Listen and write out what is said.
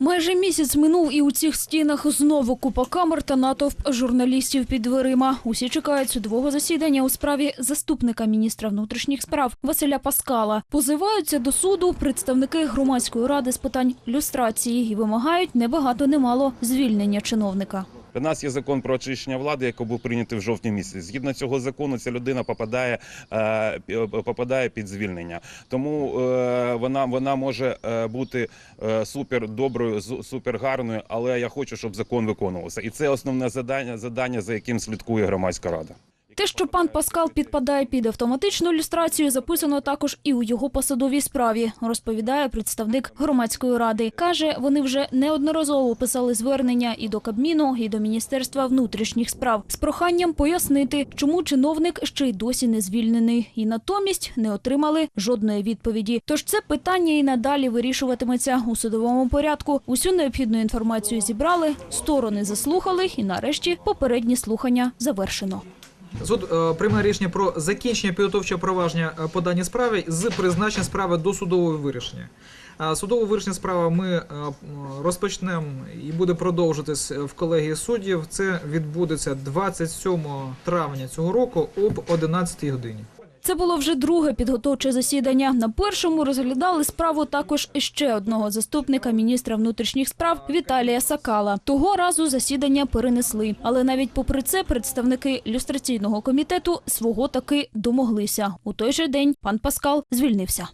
Майже місяць минув, і у цих стінах знову купа камер та натовп журналістів під дверима. Усі чекають судового засідання у справі заступника міністра внутрішніх справ Василя Паскала. Позиваються до суду представники громадської ради з питань люстрації і вимагають небагато немало звільнення чиновника. У нас є закон про очищення влади, який був прийнятий в жовтні місяці. Згідно цього закону, ця людина попадає, е, попадає під звільнення. Тому е, вона, вона може е, бути е, супер доброю, супер гарною, але я хочу, щоб закон виконувався. І це основне завдання, завдання, за яким слідкує громадська рада. Те, що пан Паскал підпадає під автоматичну люстрацію, записано також і у його посадовій справі, розповідає представник громадської ради. Каже, вони вже неодноразово писали звернення і до Кабміну, і до Міністерства внутрішніх справ з проханням пояснити, чому чиновник ще й досі не звільнений, і натомість не отримали жодної відповіді. Тож це питання і надалі вирішуватиметься у судовому порядку. Усю необхідну інформацію зібрали, сторони заслухали, і нарешті попередні слухання завершено. Суд е, приймає рішення про закінчення підготовчого провадження е, по даній справі з призначення справи до судового вирішення. Е, Судове вирішення справи ми е, розпочнемо і буде продовжитись в колегії суддів. Це відбудеться 27 травня цього року об 11 годині. Це було вже друге підготовче засідання. На першому розглядали справу також ще одного заступника міністра внутрішніх справ Віталія Сакала. Того разу засідання перенесли. Але навіть попри це представники люстраційного комітету свого таки домоглися. У той же день пан Паскал звільнився.